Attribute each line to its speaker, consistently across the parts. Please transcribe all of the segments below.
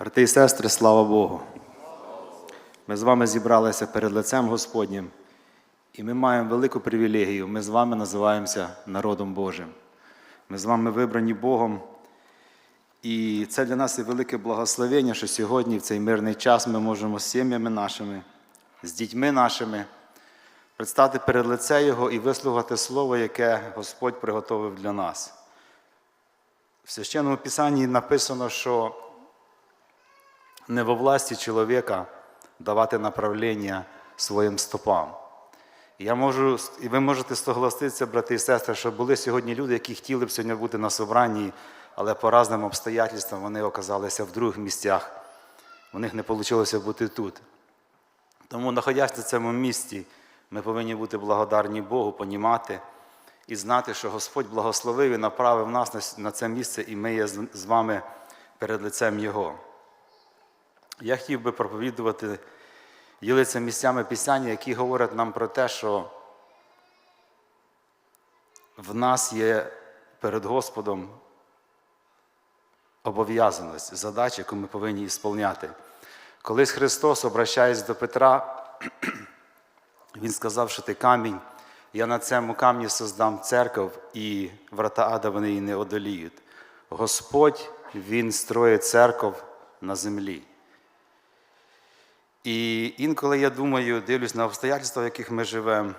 Speaker 1: Брати і сестри, слава Богу. Ми з вами зібралися перед лицем Господнім, і ми маємо велику привілегію. Ми з вами називаємося народом Божим. Ми з вами вибрані Богом. І це для нас є велике благословення, що сьогодні, в цей мирний час, ми можемо з сім'ями нашими, з дітьми нашими предстати перед лице Його і вислухати Слово, яке Господь приготовив для нас. В священному Писанні написано, що не во власті чоловіка давати направлення своїм стопам. Я можу, і ви можете согласитися, брати і сестри, що були сьогодні люди, які хотіли б сьогодні бути на собранні, але по різним обстоятельствам вони оказалися в других місцях. У них не вийшло бути тут. Тому, знаходясь на цьому місці, ми повинні бути благодарні Богу, понімати і знати, що Господь благословив і направив нас на це місце, і ми є з вами перед лицем Його. Я хотів би проповідувати, ділитися місцями писання, які говорять нам про те, що в нас є перед Господом обов'язаність, задача, яку ми повинні ісполняти. Колись Христос, обращаючись до Петра, Він сказав, що ти камінь, я на цьому камні создам церков, і врата ада вони її не одоліють. Господь, Він строїть церков на землі. І інколи я думаю, дивлюсь на обстоятельства, в яких ми живемо.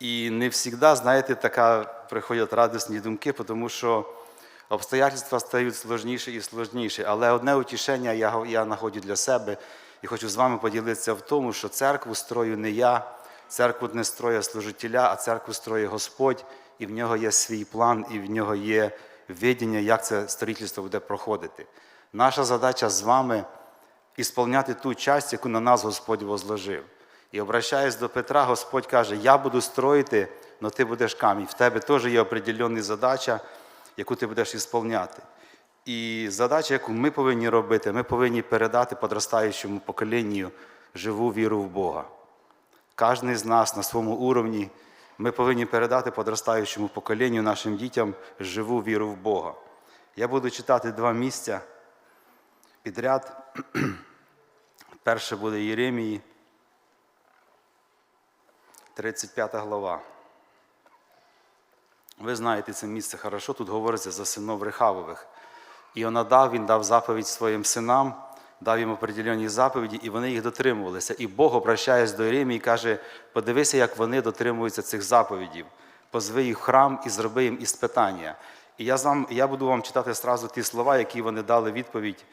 Speaker 1: І не завжди, знаєте, така приходять радісні думки, тому що обстоятельства стають сложніші і сложніші. Але одне утішення я, я знаходжу для себе і хочу з вами поділитися в тому, що церкву строю не я, церкву не строє служителя, а церкву строє Господь, і в нього є свій план, і в нього є видіння, як це строїтельство буде проходити. Наша задача з вами ісполняти ту часть, яку на нас Господь возложив. І обращаясь до Петра, Господь каже: Я буду строїти, але ти будеш камінь. В тебе теж є определенна задача, яку ти будеш ісполняти. І задача, яку ми повинні робити, ми повинні передати подростаючому поколінню живу віру в Бога. Кожен з нас на своєму уровні ми повинні передати подростаючому поколінню, нашим дітям живу віру в Бога. Я буду читати два місця підряд. Перше буде Єремії, 35 глава. Ви знаєте це місце хорошо, тут говориться за синов Рехавових. Іонадав, він дав заповідь своїм синам, дав їм определені заповіді, і вони їх дотримувалися. І Бог, обращаясь до Єремії, каже: подивися, як вони дотримуються цих заповідів. Позви їх в храм і зроби їм іспитання. І я, я буду вам читати сразу ті слова, які вони дали відповідь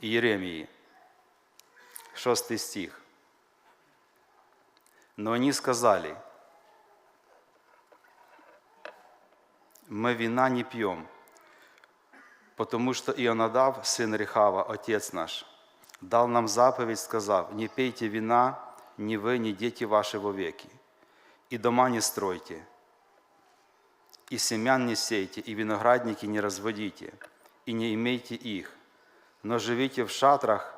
Speaker 1: Єремії. Шостий стих. Но они сказали, мы вина не пьем, потому что Ионадав, сын Рехава, отец наш, дал нам заповедь, сказав, не пейте вина, ни вы, ни дети ваши вовеки, и дома не стройте, и семян не сейте, и виноградники не разводите, и не имейте их, но живите в шатрах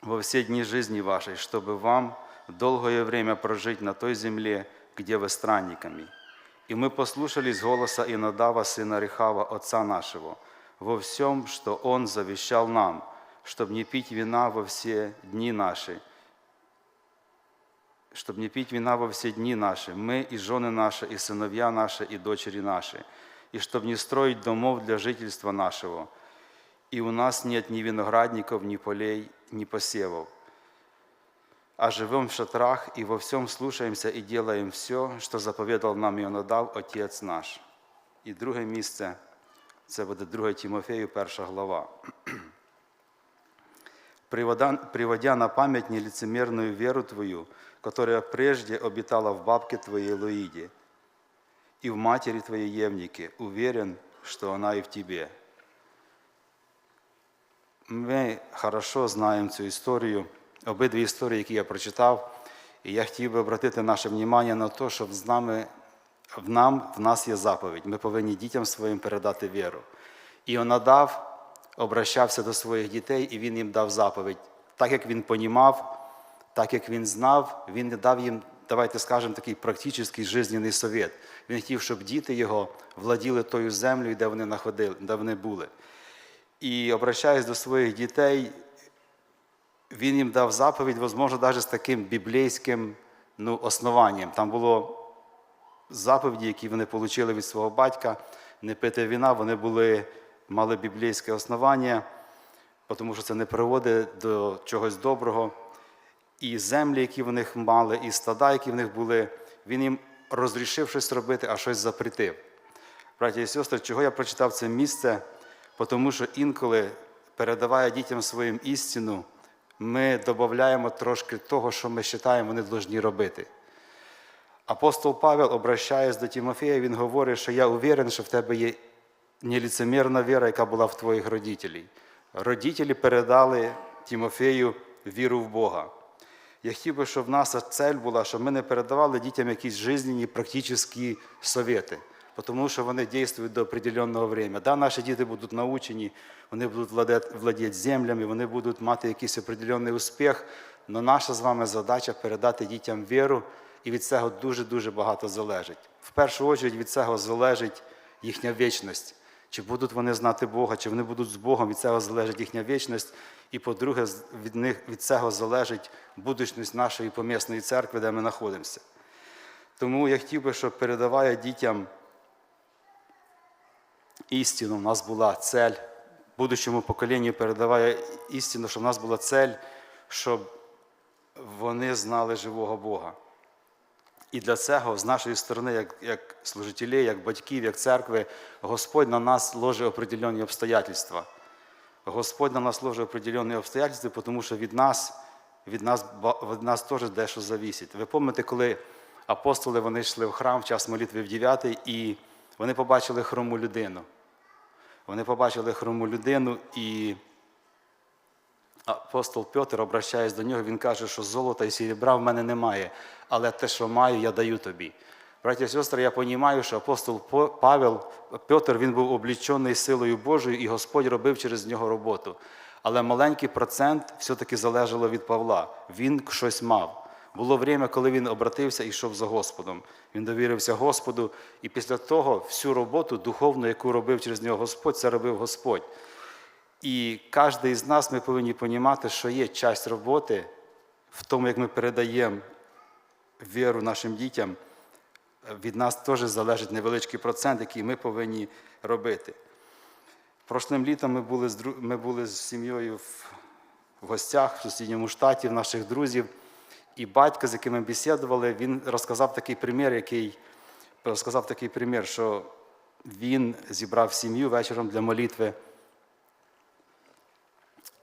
Speaker 1: во все дни жизни вашей, чтобы вам долгое время прожить на той земле, где вы странниками. И мы послушались голоса Инодава, сына Рехава, отца нашего, во всем, что он завещал нам, чтобы не пить вина во все дни наши, чтобы не пить вина во все дни наши, мы и жены наши, и сыновья наши, и дочери наши, и чтобы не строить домов для жительства нашего, и у нас нет ни виноградников, ни полей, ни посевов, а живем в шатрах и во всем слушаемся и делаем все, что заповедал нам Ionadав, Отець наш. І друге місце це буде 2 Тимофею, перша глава. Приводя, приводя на память нелицемерную веру твою, которая прежде обитала в бабке твоей Луиде и в матери твоей Евнике, уверен, что она и в тебе. Ми хорошо знаємо цю історію, обидві історії, які я прочитав. І я хотів би обратити наше внимання на те, що з нами, в нам, в нас є заповідь. Ми повинні дітям своїм передати віру. І Онадав обращався до своїх дітей, і він їм дав заповідь. Так як він понімав, так як він знав, він не дав їм давайте скажемо, такий практичний жизненний совет. Він хотів, щоб діти його владіли тою землею, де вони находили, де вони були. І обращаясь до своїх дітей, він їм дав заповідь, можливо, навіть з таким біблійським ну, основанням. Там було заповіді, які вони отримали від свого батька, не пити віна, вони були, мали біблійське основання, тому що це не приводить до чогось доброго. І землі, які в них мали, і стада, які в них були, він їм розрішив щось робити, а щось запретив. Браті і сестри, чого я прочитав це місце? Тому що інколи, передавая дітям своїм істину, ми додаємо трошки того, що ми вважаємо, вони повинні робити. Апостол Павел, обращаясь до Тимофея, він говорить, що я уверен, що в тебе є неліцемірна віра, яка була в твоїх родителів. Родителі передали Тимофею віру в Бога. Я хотів би, щоб в нас цель була, щоб ми не передавали дітям якісь жизненні практичні совєти, тому що вони діють до определенного времени. Да, наші діти будуть научені, вони будуть владіти землями, вони будуть мати якийсь определенний успіх, але наша з вами задача передати дітям віру, і від цього дуже-дуже багато залежить. В першу чергу від цього залежить їхня вічність. Чи будуть вони знати Бога, чи вони будуть з Богом, від цього залежить їхня вічність. І по-друге, від них від цього залежить будучність нашої помісної церкви, де ми знаходимося. Тому я хотів би, щоб передавая дітям істину, у нас була цель, будущому поколінню передавая істину, щоб у нас була цель, щоб вони знали живого Бога. І для цього з нашої сторони, як як служителів, як батьків, як церкви, Господь на нас ложить определенні обстоятельства. Господь на нас ложить определенні обстоятельства, тому що від нас від нас, від нас теж дещо завісить. Ви пам'ятаєте, коли апостоли вони йшли в храм в час молитви в 9 і вони побачили хрому людину. Вони побачили хрому людину, і апостол Петр, обращаясь до нього, він каже, що золота і серебра в мене немає, але те, що маю, я даю тобі. Браті і сестри, я розумію, що апостол Павел, Петр, він був облічений силою Божою, і Господь робив через нього роботу. Але маленький процент все-таки залежало від Павла. Він щось мав. Було время, коли він обратився і йшов за Господом. Він довірився Господу, і після того всю роботу духовну, яку робив через нього Господь, це робив Господь. І кожен із нас ми повинні розуміти, що є часть роботи в тому, як ми передаємо віру нашим дітям. Від нас теж залежить невеличкий процент, який ми повинні робити. Прошлим літом ми були з ми були з сім'єю в, гостях в сусідньому штаті, в наших друзів. І батько, з яким ми бесідували, він розказав такий примір, який розказав такий примір, що він зібрав сім'ю вечором для молитви.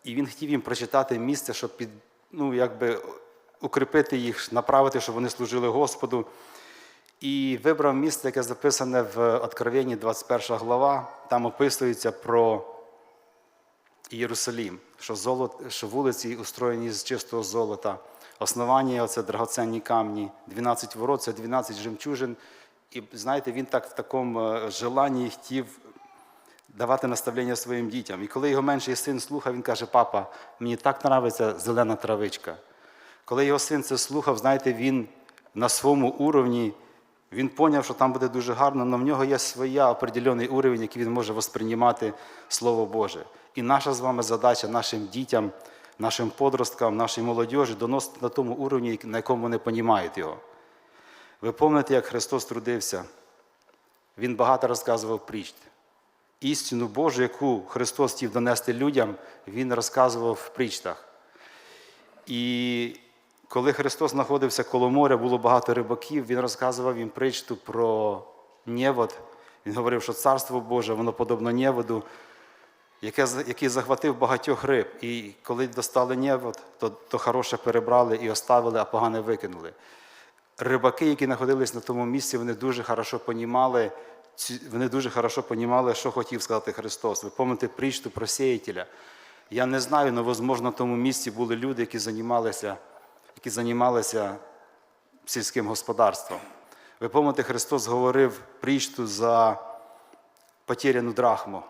Speaker 1: І він хотів їм прочитати місце, щоб під, ну, якби укріпити їх, направити, щоб вони служили Господу. І вибрав місце, яке записане в Откровенні 21 глава. Там описується про Єрусалім, що золото, що вулиці устроєні з чистого золота. Основання це драгоценні камні, 12 ворот, це 12 жемчужин. І знаєте, він так в такому желанні хотів давати наставлення своїм дітям. І коли його менший син слухав, він каже: Папа, мені так подобається зелена травичка. Коли його син це слухав, знаєте, він на своєму уровні. Він поняв, що там буде дуже гарно, але в нього є своя определений уровень, який він може восприймати Слово Боже. І наша з вами задача нашим дітям, нашим подросткам, нашій молодіжі доносити на тому уровні, на якому вони розуміють його. Ви пам'ятаєте, як Христос трудився? Він багато розказував притч. Істину Божу, яку Христос хотів донести людям, Він розказував в притчах. І коли Христос знаходився коло моря, було багато рибаків, Він розказував їм притчу про невод. Він говорив, що Царство Боже, воно подобно неводу, який захватив багатьох риб. І коли достали невод, то, то хороше перебрали і оставили, а погане викинули. Рибаки, які знаходились на тому місці, вони дуже хорошо понімали, вони дуже хорошо понімали, що хотів сказати Христос. Ви пам'ятаєте притчу про сіятеля. Я не знаю, але, можливо, на тому місці були люди, які займалися які займалися сільським господарством. Ви пам'ятаєте, Христос говорив притчу за потеряну драхму.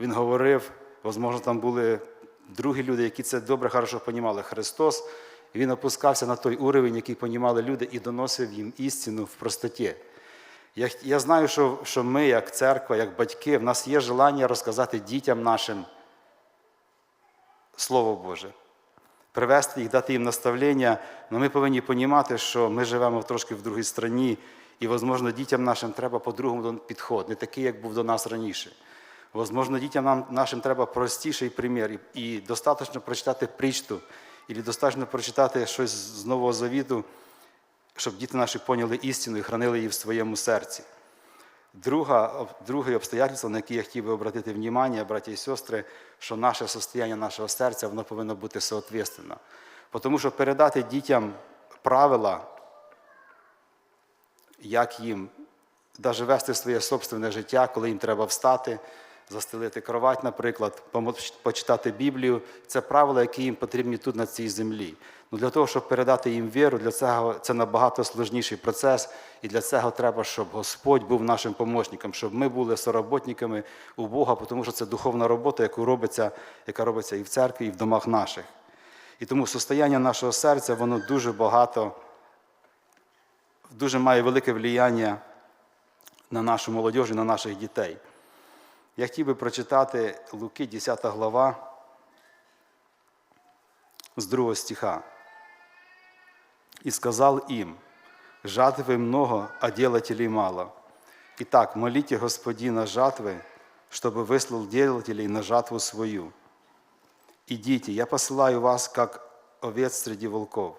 Speaker 1: Він говорив, можливо, там були другі люди, які це добре, хорошо розуміли. Христос він опускався на той уровень, який понімали люди, і доносив їм істину в простоті. Я, я знаю, що, що ми, як церква, як батьки, в нас є желання розказати дітям нашим Слово Боже, привести їх, дати їм наставлення. Але ми повинні розуміти, що ми живемо трошки в другій країні, і, можливо, дітям нашим треба по-другому підход, не такий, як був до нас раніше. Возможно, дітям нам, нашим треба простіший примір, і, і достатньо прочитати притчу, і достатньо прочитати щось з Нового Завіту, щоб діти наші поняли істину і хранили її в своєму серці. Друга, друге обстоятельство, на яке я хотів би обратити внимание, браті і сестри, що наше состояние нашого серця воно повинно бути соответственно. Тому що передати дітям правила, як їм навіть вести своє собственне життя, коли їм треба встати, застелити кровать, наприклад, почитати Біблію, це правила, які їм потрібні тут на цій землі. Ну, для того, щоб передати їм віру, для цього це набагато складніший процес, і для цього треба, щоб Господь був нашим помічником, щоб ми були сороботниками у Бога, тому що це духовна робота, яку робиться, яка робиться і в церкві, і в домах наших. І тому состояння нашого серця, воно дуже багато, дуже має велике влияння на нашу молодіж і на наших дітей. Я хотів би прочитати Луки, 10 глава, з 2 стиха. «И сказал им, жатвы много, а делателей мало. Итак, молите Господина жатвы, чтобы выслал делателей на жатву свою. Идите, я посылаю вас, как овец среди волков.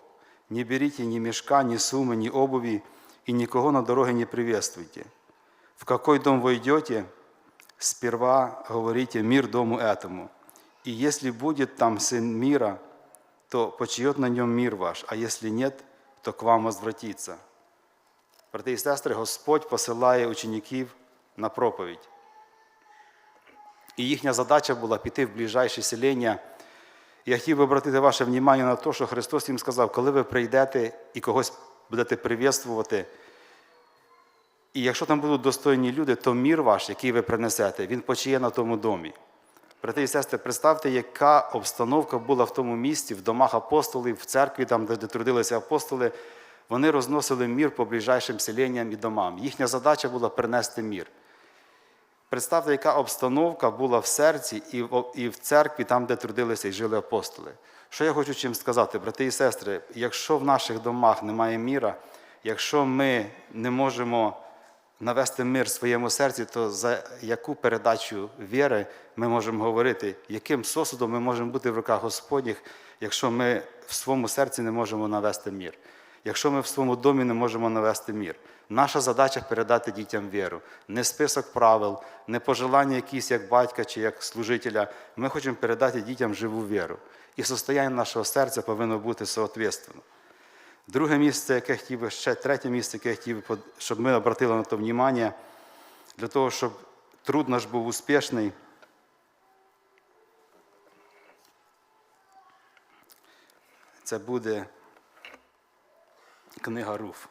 Speaker 1: Не берите ни мешка, ни суммы, ни обуви, и никого на дороге не приветствуйте. В какой дом вы идете, сперва говорите мир дому этому. И если будет там сын мира, то почиет на нем мир ваш, а если нет, то к вам возвратится. Брати і сестри, Господь посилає учеників на проповідь. І їхня задача була піти в ближайші селення. Я хотів би обратити ваше внимання на те, що Христос їм сказав, коли ви прийдете і когось будете привітствувати, і якщо там будуть достойні люди, то мір ваш, який ви принесете, він почиє на тому домі. Брати і сестри, представте, яка обстановка була в тому місті, в домах апостолів, в церкві, там, де, трудилися апостоли. Вони розносили мір по ближайшим селенням і домам. Їхня задача була принести мір. Представте, яка обстановка була в серці і в церкві, там, де трудилися і жили апостоли. Що я хочу чим сказати, брати і сестри, якщо в наших домах немає міра, якщо ми не можемо навести мир в своєму серці, то за яку передачу віри ми можемо говорити, яким сосудом ми можемо бути в руках Господніх, якщо ми в своєму серці не можемо навести мір, якщо ми в своєму домі не можемо навести мір. Наша задача передати дітям віру. Не список правил, не пожелання якісь як батька чи як служителя. Ми хочемо передати дітям живу віру. І состояння нашого серця повинно бути соответственно. Друге місце, яке хотів би, ще третє місце, яке хотів би, щоб ми обратили на то внимання, для того, щоб труд наш був успішний. Це буде книга Руф.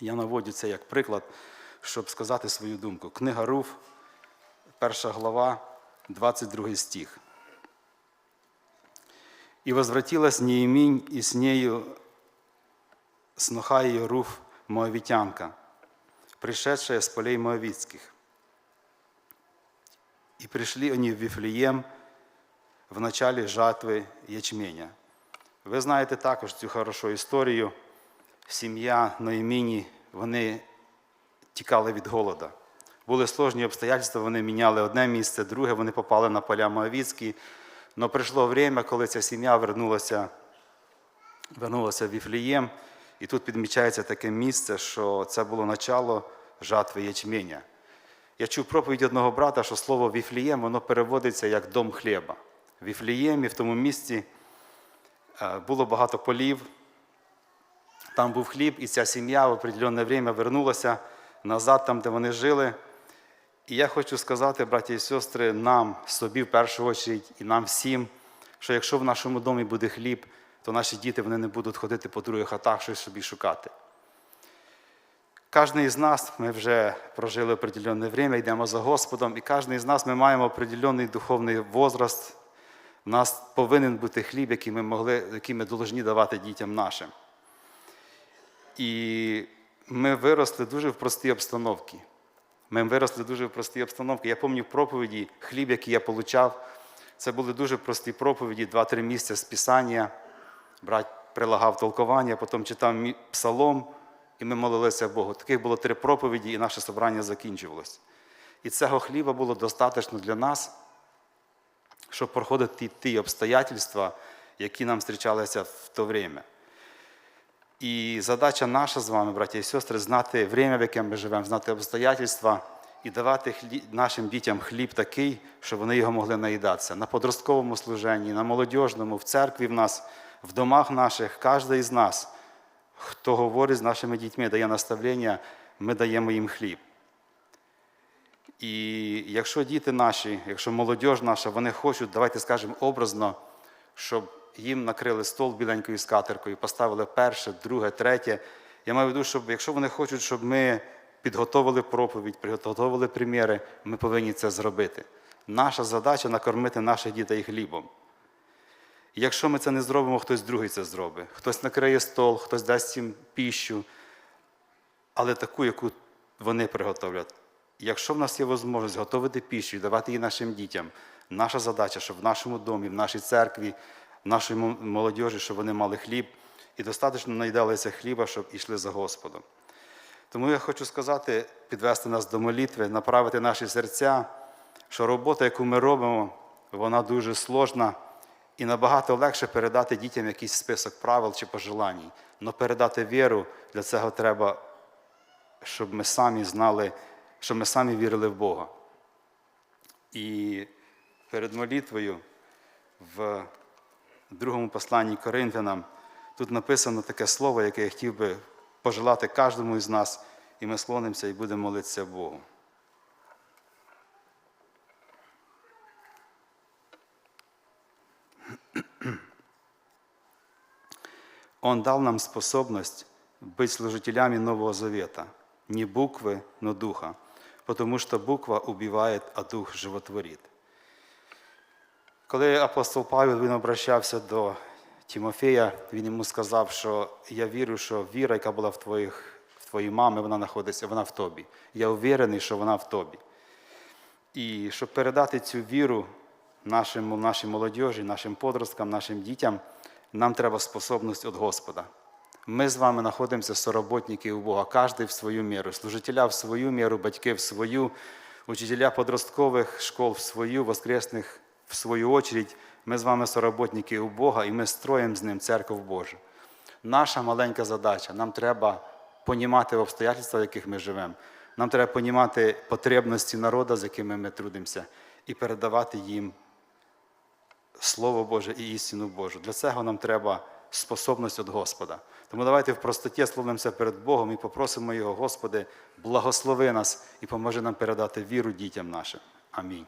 Speaker 1: Я наводжу це як приклад, щоб сказати свою думку. Книга Руф, перша глава, 22 стих. И возвратилась Нееминь, и с нею сноха ее Руф, моавитянка, пришедшая с полей моавитских. И пришли они в Вифлеем в начале жатви ячменя. Ви знаєте також цю хорошу історію. Сім'я Ноєміні, вони тікали від голода. Були сложні обстоятельства, вони міняли одне місце, друге, вони попали на поля Моавіцькі. Но прийшло время, коли ця сім'я вернулася, вернулася в Віфлієм, і тут підмічається таке місце, що це було начало жатви ячменя. Я чув проповідь одного брата, що слово Віфлієм воно переводиться як дом хліба. В Віфліємі, в тому місці, е, було багато полів, там був хліб, і ця сім'я в определенне время вернулася назад, там, де вони жили. І я хочу сказати, браті і сестри, нам, собі в першу чергу, і нам всім, що якщо в нашому домі буде хліб, то наші діти вони не будуть ходити по других хатах, щось собі шукати. Кожен із нас, ми вже прожили определенне время, йдемо за Господом, і кожен із нас ми маємо определенний духовний возраст, У нас повинен бути хліб, який ми могли, який ми повинні давати дітям нашим. І ми виросли дуже в простій обстановці. Ми виросли дуже в простій обстановці. Я пам'ятаю проповіді, хліб, який я получав, це були дуже прості проповіді, два-три місця з Писання. Брат прилагав толкування, потім читав псалом, і ми молилися Богу. Таких було три проповіді, і наше собрання закінчувалось. І цього хліба було достатньо для нас, щоб проходити ті обстоятельства, які нам зустрічалися в то время. І задача наша з вами, браті і сестри, знати время, в яке ми живемо, знати обстоятельства і давати нашим дітям хліб такий, щоб вони його могли наїдатися. На подростковому служенні, на молодіжному, в церкві в нас, в домах наших, кожен із нас, хто говорить з нашими дітьми, дає наставлення, ми даємо їм хліб. І якщо діти наші, якщо молодь наша, вони хочуть, давайте скажемо образно, щоб їм накрили стол біленькою скатеркою, поставили перше, друге, третє. Я маю в виду, щоб якщо вони хочуть, щоб ми підготовили проповідь, підготовили приміри, ми повинні це зробити. Наша задача накормити наших дітей хлібом. Якщо ми це не зробимо, хтось другий це зробить. Хтось накриє стол, хтось дасть їм піщу, але таку, яку вони приготовлять. Якщо в нас є можливість готувати піщу і давати її нашим дітям, наша задача, щоб в нашому домі, в нашій церкві, в нашій молодіжі, щоб вони мали хліб і достатньо наїдалися хліба, щоб йшли за Господом. Тому я хочу сказати, підвести нас до молитви, направити наші серця, що робота, яку ми робимо, вона дуже сложна і набагато легше передати дітям якийсь список правил чи пожелань. Але передати віру для цього треба, щоб ми самі знали, щоб ми самі вірили в Бога. І перед молитвою в другому посланні Коринфянам тут написано таке слово, яке я хотів би пожелати кожному із нас, і ми склонимося і будемо молитися Богу. Он дал нам способность быть служителями Нового Завета. Не буквы, но духа. Потому что буква убивает, а дух животворит. Коли апостол Павел він обращався до Тимофея, він йому сказав, що я вірю, що віра, яка була в, твоїх, в твоїй мами, вона знаходиться, вона в тобі. Я уверений, що вона в тобі. І щоб передати цю віру нашим, нашій молодіжі, нашим подросткам, нашим дітям, нам треба способність від Господа. Ми з вами знаходимося сороботники у Бога, кожен в свою міру, служителя в свою міру, батьки в свою, учителя подросткових школ в свою, воскресних в свою очередь. Ми з вами сороботники у Бога, і ми строїмо з ним церкву Божу. Наша маленька задача, нам треба понімати обстоятельства, в яких ми живемо. Нам треба понімати потребності народу, з якими ми трудимося, і передавати їм Слово Боже і істину Божу. Для цього нам треба способність від Господа. Тому давайте в простоті словимося перед Богом і попросимо Його, Господи, благослови нас і поможи нам передати віру дітям нашим. Амінь.